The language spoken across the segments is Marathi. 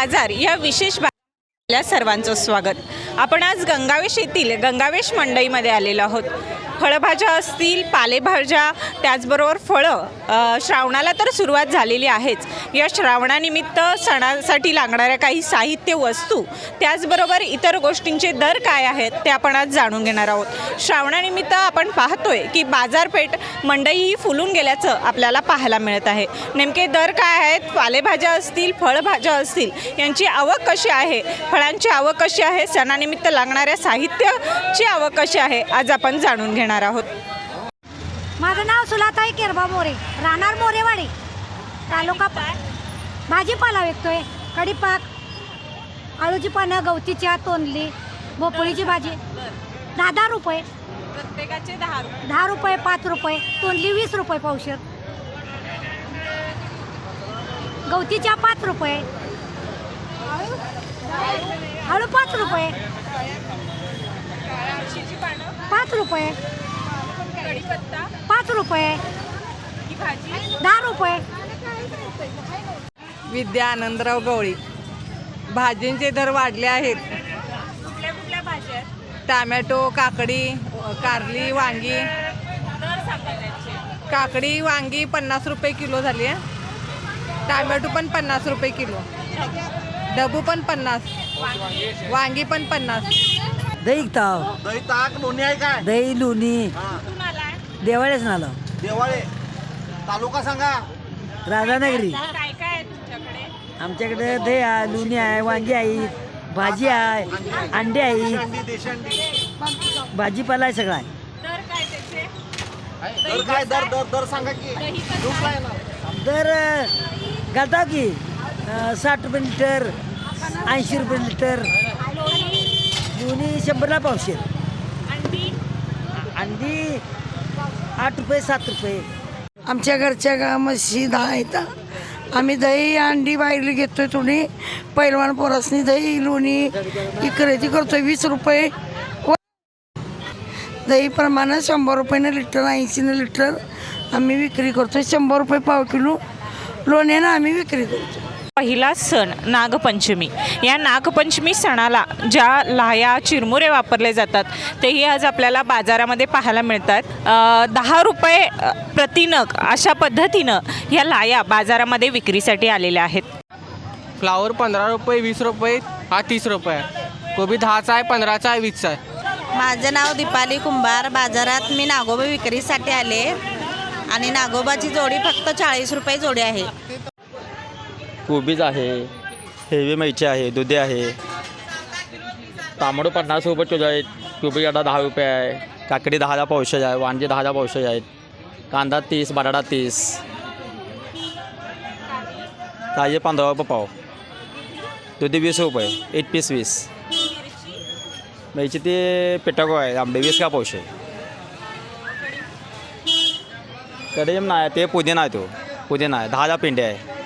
बाजार या विशेष आपल्या सर्वांचं स्वागत. आपण आज गंगावेश येथील गंगावेश मंडईमध्ये आलेलो आहोत. फळभाज्या असतील पालेभाज्या त्याचबरोबर फळं श्रावणाला तर सुरुवात झालेली आहेच. या श्रावणानिमित्त सणासाठी लागणाऱ्या काही साहित्य वस्तू त्याचबरोबर इतर गोष्टींचे दर काय आहेत ते आपण आज जाणून घेणार आहोत. श्रावणानिमित्त आपण पाहतोय की बाजारपेठ मंडई ही फुलून गेल्याचं आपल्याला पाहायला मिळत आहे. नेमके दर काय आहेत? पालेभाज्या असतील फळभाज्या असतील यांची आवक कशी आहे? फळांची आवक कशी आहे? सणानिमित्त लागणाऱ्या साहित्याची आवक कशी आहे? आज आपण जाणून घेणार आहोत. माझं नाव सुलाताई केरबा मोरे राहणार मोरेवाडी तालुका भाजीपाला विकतोय. कढीपाक आळूची पानं गवतीच्या तोंडली भोपळीची भाजी. दहा दहा रुपये. प्रत्येकाचे दहा दहा रुपये पाच रुपये तोंडली वीस रुपये पावशेर. गवतीच्या पाच रुपये. आळू पाच रुपये. पाच रुपये. पाच रुपये. दहा रुपये. विद्या आनंदराव गवळी. भाजींचे दर वाढले आहेत. कुठल्या कुठल्या भाज्या आहेत? टॅमॅटो काकडी कारली वांगी. दर सांगा त्यांचे. काकडी वांगी पन्नास रुपये किलो झाली आहे टॅमॅटो पण पन्नास रुपये किलो. डबू पण पन्नास. वांगी पण पन्नास. दही ताव. दही ताक लोणी आहे काय? दही लोणी? देवाळेच नाला देवाळे. तालुका सांगा. राधानगरी. काय काय आहे तुमच्याकडे आमच्याकडे दही आहे लोणी आहे वांगी आहे भाजी आहे अंडे आहे. भाजीपाला आहे सगळा आहे. दर काय त्याचे दर काय दर दर दर सांगा की. दुसरा आहे ना. दर अं, घालता की. साठ रुपये लिटर ऐंशी रुपये लिटर. दोन्ही शंभरला पावशे अंडी अंडी आठ रुपये सात रुपये. आमच्या घरच्या गा म्हशी दहा आहेत. आम्ही दही अंडी बाहेर घेतोय थोडी. पैलवान पोरासनी दही लोणी ही खरेदी करतोय वीस रुपये. व- दही प्रमाणे शंभर रुपयानं लिटर ऐंशीनं लिटर आम्ही विक्री करतोय शंभर रुपये पाव किलो. लोण्यानं आम्ही विक्री करतो पहिला सण नागपंचमी. या नागपंचमी सणाला ज्या लाया चिरमुरे वापरले जातात तेही आज आपल्याला बाजारामध्ये पाहायला मिळतात. दहा रुपये प्रतिनग अशा पद्धतीनं ह्या लाया बाजारामध्ये विक्रीसाठी आलेल्या आहेत. फ्लावर पंधरा रुपये वीस रुपये हा तीस रुपये. आहे कोबी दहाचा आहे पंधराचा आहे वीसचा आहे. माझं नाव दीपाली कुंभार. बाजारात मी नागोबा विक्रीसाठी आले. आणि नागोबाची जोडी फक्त चाळीस रुपये जोडी आहे. कोबीज आहे हेवी मिरची आहे दुधे आहे. तांबडं पन्नास रुपये किलो आहेत. कोबी आता दहा रुपये आहे. काकडी दहाला पावशे आहे वांगी दहाला पावशे आहेत. कांदा तीस बटाटा तीस. ताजे पंधरा रुपये पाव. दुधी वीस रुपये एक पीस वीस. मिरची ते पिटाको आहे आंबे वीस का पावशे कडेम नाही ते पुदिना आहे तो. पुदिना आहे दहाला पिंडे आहे.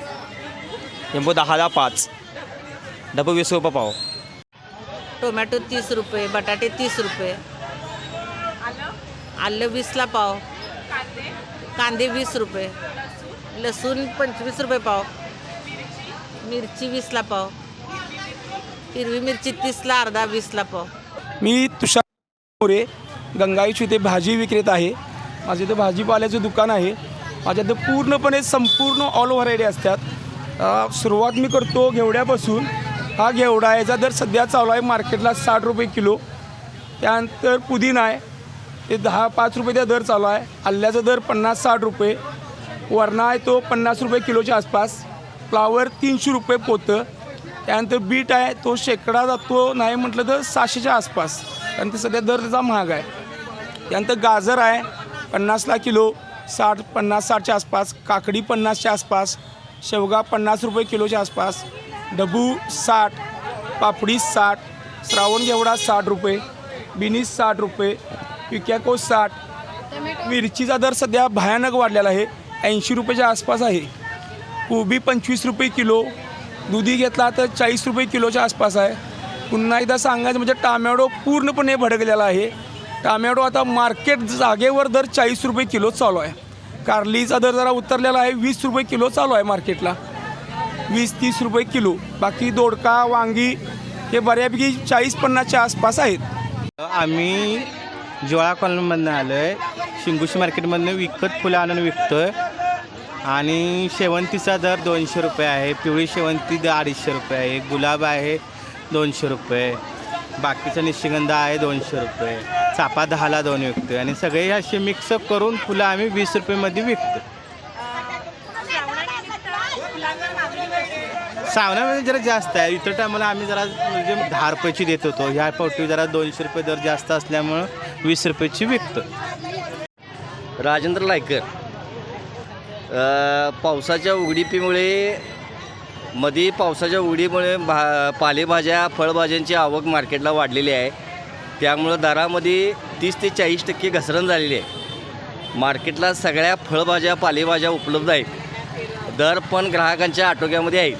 लिंबू दहाला पाच डबू वीस रुपये पाव. टोमॅटो तीस रुपये बटाटे तीस रुपये. आलं वीसला पाव. कांदे वीस रुपये. लसूण पंचवीस रुपये पाव. मिरची वीसला पाव. हिरवी मिरची तीसला अर्धा वीसला पाव. मी तुषार मोरे गंगाईश इथे भाजी विक्रेता आहे. माझं इथं भाजीपाल्याचं दुकान आहे. माझ्या इथं पूर्णपणे संपूर्ण ऑल व्हरायटी असतात. सुरुवात मी करतो घेवड्यापासून. हा घेवडा याचा दर सध्या चालू आहे मार्केटला साठ रुपये किलो. त्यानंतर पुदिना आहे ते दहा पाच रुपयेचा दर चालू आहे. आल्याचा दर पन्नास साठ रुपये. वरणा आहे तो पन्नास रुपये किलोच्या आसपास. फ्लावर तीनशे रुपये पोतं. त्यानंतर बीट आहे तो शेकडा जातो नाही म्हटलं तर सहाशेच्या आसपास. कारण ते सध्या दर त्याचा महाग आहे. त्यानंतर गाजर आहे पन्नासला किलो. साठ पन्नास साठच्या आसपास. काकडी पन्नासच्या आसपास. शेवगा पन्नास रुपये किलोच्या आसपास. डबू साठ पापडी साठ श्रावणगेवडा साठ रुपये बिनीस साठ रुपये पिक्याको साठ. मिरचीचा दर सध्या भयानक वाढलेला आहे. ऐंशी रुपयाच्या आसपास आहे. कोबी पंचवीस रुपये किलो. दुधी घेतला तर चाळीस रुपये किलोच्या आसपास आहे. पुन्हा एकदा सांगायचं म्हणजे टामॅटो पूर्णपणे भडकलेला आहे. टामॅटो आता मार्केट जागेवर दर चाळीस रुपये किलो चालू आहे. कारलीचा दर जरा उतरलेला आहे. वीस रुपये किलो चालू आहे मार्केटला. वीस तीस रुपये किलो. बाकी दोडका वांगी हे बऱ्यापैकी चाळीस पन्नासच्या आसपास आहेत. आम्ही जिवाळा कॉलनीमधनं आलो आहे शिंगुशी मार्केटमधनं विकत फुलं आणून विकतो आहे आणि शेवंतीचा दर दोनशे रुपये आहे. पिवळी शेवंती दर अडीचशे रुपये आहे. गुलाब आहे दोनशे रुपये. बाकीचा निशिगंध आहे दोनशे रुपये. चापा दहाला दोन विकतो आणि सगळे असे मिक्सअप करून फुलं आम्ही वीस रुपयेमध्ये विकतो सावनामध्ये जरा जास्त आहे. इतर टायमाला आम्ही जरा म्हणजे दहा रुपयाची देत होतो. ह्या पोटी जरा दोनशे रुपये दर जास्त असल्यामुळं वीस रुपयाची विकतो राजेंद्र लायकर. पावसाच्या उघडीपीमुळे मध्ये पावसाच्या उघडीमुळे भा पालेभाज्या फळभाज्यांची आवक मार्केटला वाढलेली आहे. त्यामुळं दरामध्ये तीस ते चाळीस टक्के घसरण झालेली आहे. मार्केटला सगळ्या फळभाज्या पालेभाज्या उपलब्ध आहेत. दर पण ग्राहकांच्या आटोक्यामध्ये आहेत.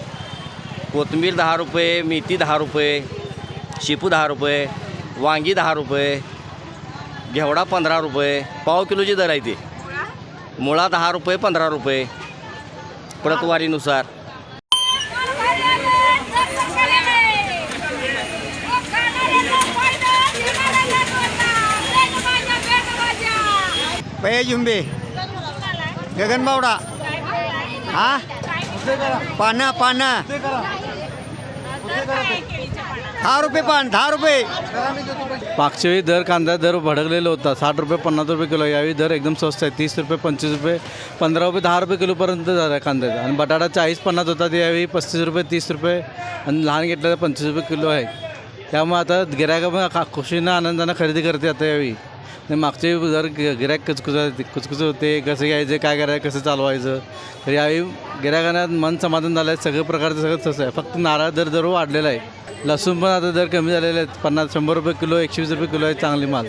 कोथिंबीर दहा रुपये मेथी दहा रुपये शेपू दहा रुपये वांगी दहा रुपये घेवडा पंधरा रुपये पाव किलोचे दर आहे ते. मुळा दहा रुपये पंधरा रुपये. प्रतवारीनुसार. पै झुंबे. गगनबावडा हा? पाना पाना. दहा रुपये पान दहा रुपये. मागच्या वेळी दर कांदा दर भडकलेला होता. साठ रुपये पन्नास रुपये किलो. यावेळी दर एकदम स्वस्त आहे. तीस रुपये पंचवीस रुपये पंधरा रुपये दहा रुपये किलोपर्यंत झाला आहे कांद्याचा. आणि बटाटा चाळीस पन्नास होता. ते यावेळी पस्तीस रुपये तीस रुपये आणि लहान घेतलं तर पंचवीस रुपये किलो आहे. त्यामुळे आता गिरायका पण खुशीनं आनंदानं खरेदी करते आता यावेळी. आणि मागचे जर गिरायक कचकुच कुचकुच होते कसं घ्यायचं काय करायचं कसं चालवायचं तर यावेळी गिरायकांना मन समाधान झालं आहे. सगळं प्रकारचं सगळं तसं आहे. फक्त नारळ दर दर वाढलेला आहे. लसूण पण आता दर कमी झालेले आहेत. पन्नास शंभर रुपये किलो एकशे वीस रुपये किलो आहे चांगली माल.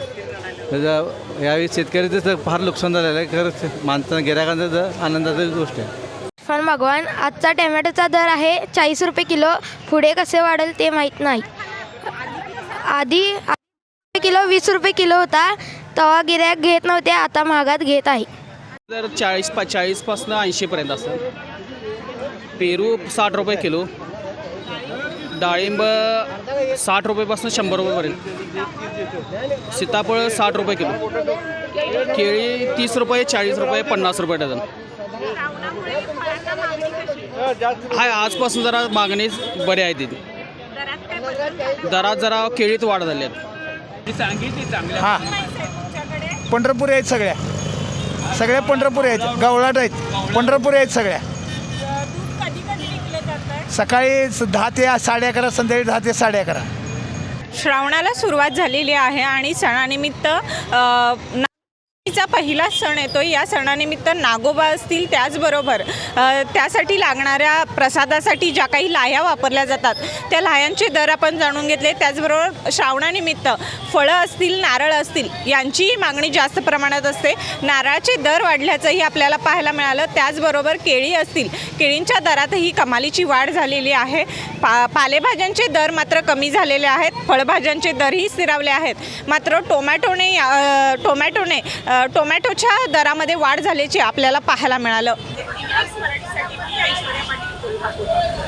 त्याचा यावेळी शेतकऱ्याचं तर फार नुकसान झालेलं आहे. खरंच माणसांना गिरायकांचं तर आनंदाची गोष्ट आहे. पण भगवान आजचा टोमॅटोचा दर आहे चाळीस रुपये किलो. पुढे कसे वाढेल ते माहीत नाही. आधी किलो वीस रुपये किलो होता. तेव्हा गिऱ्हाईक घेत नव्हते आता महागात घेत आहे. तर चाळीस पा चाळीसपासून ऐंशीपर्यंत असतं पेरू साठ रुपये किलो. डाळिंब साठ रुपयेपासून शंभर रुपयेपर्यंत सीताफळ साठ रुपये किलो. केळी तीस रुपये चाळीस रुपये पन्नास रुपये डझन. हाय आजपासून जरा मागणी बरी आहे तिथे. दरात जरा केळीत वाढ झाली आहे. हां. पंढरपुरी आहेत सगळ्या. सगळ्या पंढरपुरी आहेत गवळाट आहेत. पंढरपुरी आहेत सगळ्या. सकाळी दहा ते साडे अकरा संध्याकाळी दहा ते साडे अकरा. श्रावणाला सुरुवात झालेली आहे आणि सणानिमित्त चा पहिला सण येतो. या सणानिमित्त नागोबा असतील त्याचबरोबर त्यासाठी लागणाऱ्या प्रसादासाठी ज्या काही लाह्या वापरल्या जातात त्या लाह्यांचे दर आपण जाणून घेतले. त्याचबरोबर श्रावणानिमित्त फळं असतील नारळ असतील यांचीही मागणी जास्त प्रमाणात असते. नारळाचे दर वाढल्याचंही आपल्याला पाहायला मिळालं. त्याचबरोबर केळी असतील केळींच्या दरातही कमालीची वाढ झालेली आहे. पा पालेभाज्यांचे दर मात्र कमी झालेले आहेत. फळभाज्यांचे दरही स्थिरावले आहेत. मात्र टोमॅटोने टोमॅटोने टोमॅटोच्या दरामध्ये वाढ झाल्याची आपल्याला पाहायला मिळालं.